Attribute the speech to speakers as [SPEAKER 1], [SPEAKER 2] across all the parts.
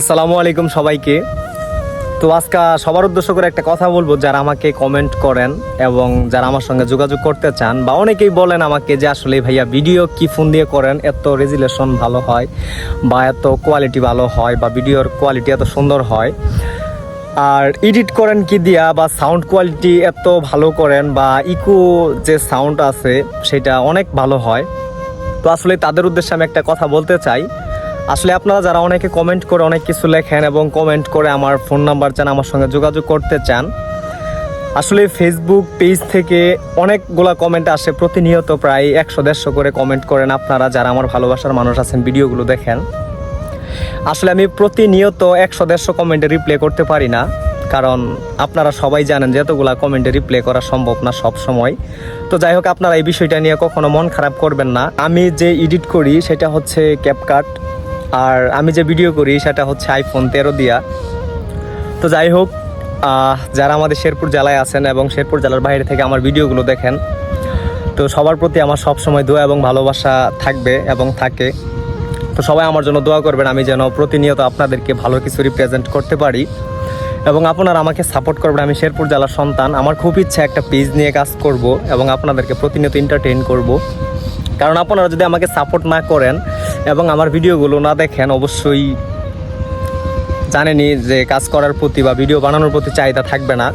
[SPEAKER 1] আসসালামু আলাইকুম সবাইকে। তো আজকে সবার উদ্দেশ্য করে একটা কথা বলব, যারা আমাকে কমেন্ট করেন এবং যারা আমার সঙ্গে যোগাযোগ করতে চান বা অনেকেই বলেন আমাকে যে, আসলে ভাইয়া ভিডিও কি ফোন দিয়ে করেন? এত রেজুলেশন ভালো হয় বা এত কোয়ালিটি ভালো হয় বা ভিডিওর কোয়ালিটি এত সুন্দর হয়। আর এডিট করেন কি দিয়া বা সাউন্ড কোয়ালিটি এত ভালো করেন বা ইকো যে সাউন্ড আছে, সেটা অনেক ভালো হয়। তো আসলে তাদের উদ্দেশ্যে আমি একটা কথা বলতে চাই। আসলে আপনারা যারা অনেকে কমেন্ট করে অনেক কিছু লেখেন এবং কমেন্ট করে আমার ফোন নাম্বার চান, আমার সঙ্গে যোগাযোগ করতে চান, আসলে ফেসবুক পেজ থেকে অনেকগুলা কমেন্ট আসে প্রতিনিয়ত প্রায় একশো, দেড়শো করে কমেন্ট করেন আপনারা যারা আমার ভালোবাসার মানুষ আছেন, ভিডিওগুলো দেখেন। আসলে আমি প্রতিনিয়ত একশো, দেড়শো কমেন্টে রিপ্লাই করতে পারি না, কারণ আপনারা সবাই জানেন যে এতগুলা কমেন্টে রিপ্লে করা সম্ভব না সব সময়। তো যাই হোক, আপনারা এই বিষয়টা নিয়ে কখনো মন খারাপ করবেন না। আমি যে এডিট করি, সেটা হচ্ছে ক্যাপকাট আর আমি যে ভিডিও করি সেটা হচ্ছে আইফোন তেরো দিয়া। তো যাই হোক যারা আমাদের শেরপুর জেলায় আছেন এবং শেরপুর জেলার বাইরে থেকে আমার ভিডিওগুলো দেখেন, তো সবার প্রতি আমার সব সময় দোয়া এবং ভালোবাসা থাকবে এবং থাকে। তো সবাই আমার জন্য দোয়া করবেন, আমি যেন প্রতিনিয়ত আপনাদেরকে ভালো কিছু রিপ্রেজেন্ট করতে পারি। এবং আপনারা আমাকে সাপোর্ট করবেন, আমি শেরপুর জেলার সন্তান। আমার খুব ইচ্ছা একটা পেজ নিয়ে কাজ করব এবং আপনাদেরকে প্রতিনিয়ত এন্টারটেইন করব। কারণ আপনারা যদি আমাকে সাপোর্ট না করেন এবং আমার ভিডিওগুলো না দেখেন, অবশ্যই জানেনই যে কাজ করার প্রতি বা ভিডিও বানানোর প্রতি চাহিদা থাকবে না।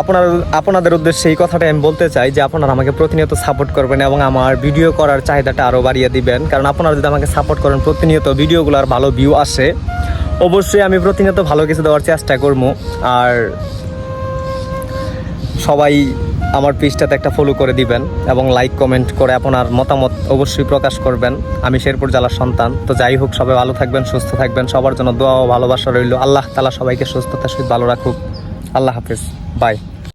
[SPEAKER 1] আপনার, আপনাদের উদ্দেশ্যে এই কথাটা আমি বলতে চাই যে আপনারা আমাকে প্রতিনিয়ত সাপোর্ট করবেন এবং আমার ভিডিও করার চাহিদাটা আরও বাড়িয়ে দিবেন। কারণ আপনারা যদি আমাকে সাপোর্ট করেন, প্রতিনিয়ত ভিডিওগুলোর ভালো ভিউ আসে, অবশ্যই আমি প্রতিনিয়ত ভালো কিছু দেওয়ার চেষ্টা করব। আর সবাই আমার পেজটাতে একটা ফলো করে দিবেন এবং লাইক কমেন্ট করে আপনার মতামত অবশ্যই প্রকাশ করবেন। আমি শেরপুর জেলার সন্তান। তো যাই হোক, সবাই ভালো থাকবেন, সুস্থ থাকবেন। সবার জন্য দোয়া ও ভালোবাসা রইল। আল্লাহ তালা সবাইকে সুস্থতা সহিত ভালো রাখুক। আল্লাহ হাফিজ। বাই